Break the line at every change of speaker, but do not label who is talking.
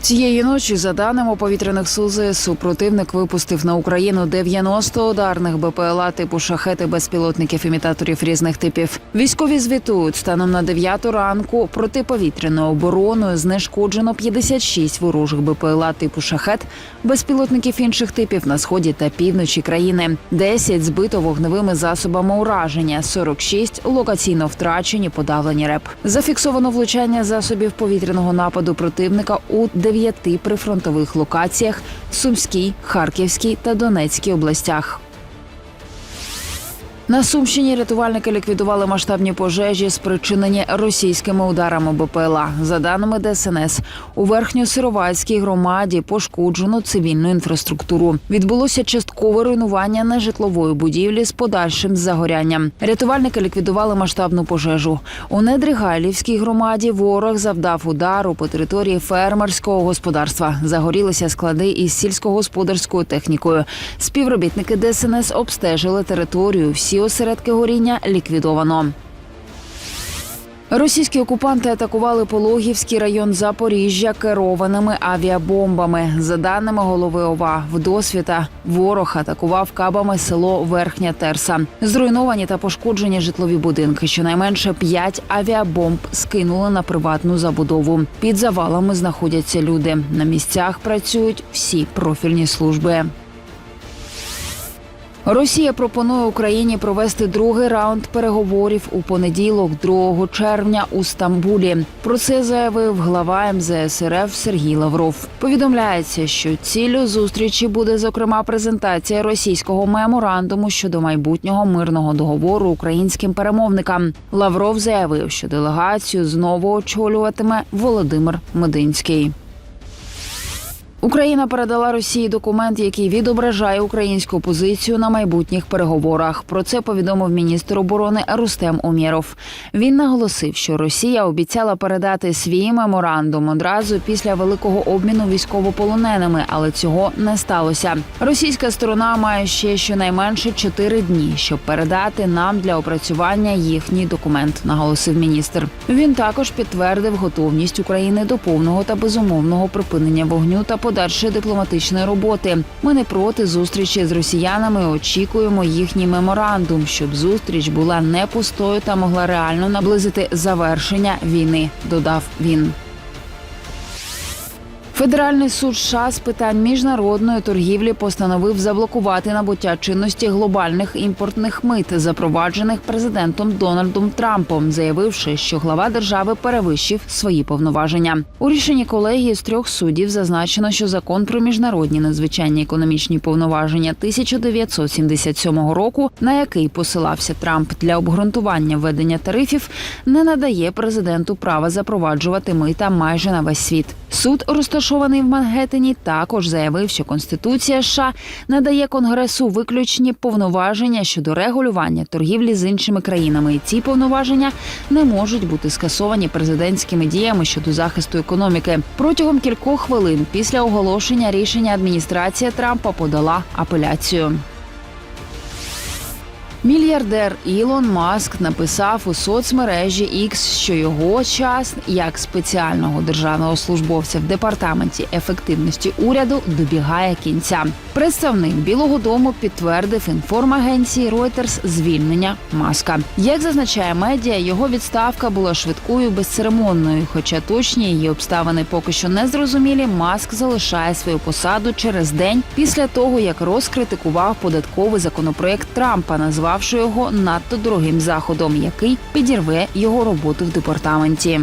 Цієї ночі, за даними повітряних сил ЗСУ, противник випустив на Україну 90 ударних БПЛА типу шахети безпілотників імітаторів різних типів. Військові звітують станом на 9 ранку протиповітряною обороною знешкоджено 56 ворожих БПЛА типу шахет, безпілотників інших типів на сході та півночі країни. 10 збито вогневими засобами ураження, 46 локаційно втрачені, подавлені РЕП. Зафіксовано влучання засобів повітряного нападу противника у дев'яти прифронтових локаціях Сумській, Харківській та Донецькій областях. На Сумщині рятувальники ліквідували масштабні пожежі, спричинені російськими ударами БПЛА. За даними ДСНС, у верхньосировацькій громаді пошкоджено цивільну інфраструктуру. Відбулося часткове руйнування нежитлової будівлі з подальшим загорянням. Рятувальники ліквідували масштабну пожежу. У Недригайлівській громаді ворог завдав удару по території фермерського господарства. Загорілися склади із сільськогосподарською технікою. Співробітники ДСНС обстежили територію. Всі осередки горіння ліквідовано. Російські окупанти атакували Пологівський район Запоріжжя керованими авіабомбами. За даними голови ОВА, вдосвіта ворог атакував кабами село Верхня Терса. Зруйновані та пошкоджені житлові будинки. Щонайменше п'ять авіабомб скинули на приватну забудову. Під завалами знаходяться люди. На місцях працюють всі профільні служби. Росія пропонує Україні провести другий раунд переговорів у понеділок, 2 червня у Стамбулі. Про це заявив глава МЗС РФ Сергій Лавров. Повідомляється, що ціллю зустрічі буде зокрема презентація російського меморандуму щодо майбутнього мирного договору українським перемовникам. Лавров заявив, що делегацію знову очолюватиме Володимир Мединський. Україна передала Росії документ, який відображає українську позицію на майбутніх переговорах. Про це повідомив міністр оборони Рустем Умєров. Він наголосив, що Росія обіцяла передати свій меморандум одразу після великого обміну військовополоненими, але цього не сталося. Російська сторона має ще щонайменше чотири дні, щоб передати нам для опрацювання їхній документ. Наголосив міністр. Він також підтвердив готовність України до повного та безумовного припинення вогню та подальшої дипломатичної роботи. Ми не проти зустрічі з росіянами. Очікуємо їхній меморандум, щоб зустріч була не пустою та могла реально наблизити завершення війни. Додав він. Федеральний суд США з питань міжнародної торгівлі постановив заблокувати набуття чинності глобальних імпортних мит, запроваджених президентом Дональдом Трампом, заявивши, що глава держави перевищив свої повноваження. У рішенні колегії з трьох суддів зазначено, що закон про міжнародні надзвичайні економічні повноваження 1977 року, на який посилався Трамп для обґрунтування введення тарифів, не надає президенту права запроваджувати мита майже на весь світ. Суд розташований в Мангеттені, також заявив, що Конституція США надає Конгресу виключні повноваження щодо регулювання торгівлі з іншими країнами. І ці повноваження не можуть бути скасовані президентськими діями щодо захисту економіки. Протягом кількох хвилин після оголошення рішення адміністрація Трампа подала апеляцію. Мільярдер Ілон Маск написав у соцмережі X, що його час як спеціального державного службовця в департаменті ефективності уряду добігає кінця. Представник Білого Дому підтвердив інформагенції Reuters звільнення Маска. Як зазначає медіа, його відставка була швидкою безцеремонною. Хоча точні її обставини поки що не зрозумілі. Маск залишає свою посаду через день після того, як розкритикував податковий законопроект Трампа, назвавши його надто дорогим заходом, який підірве його роботу в департаменті.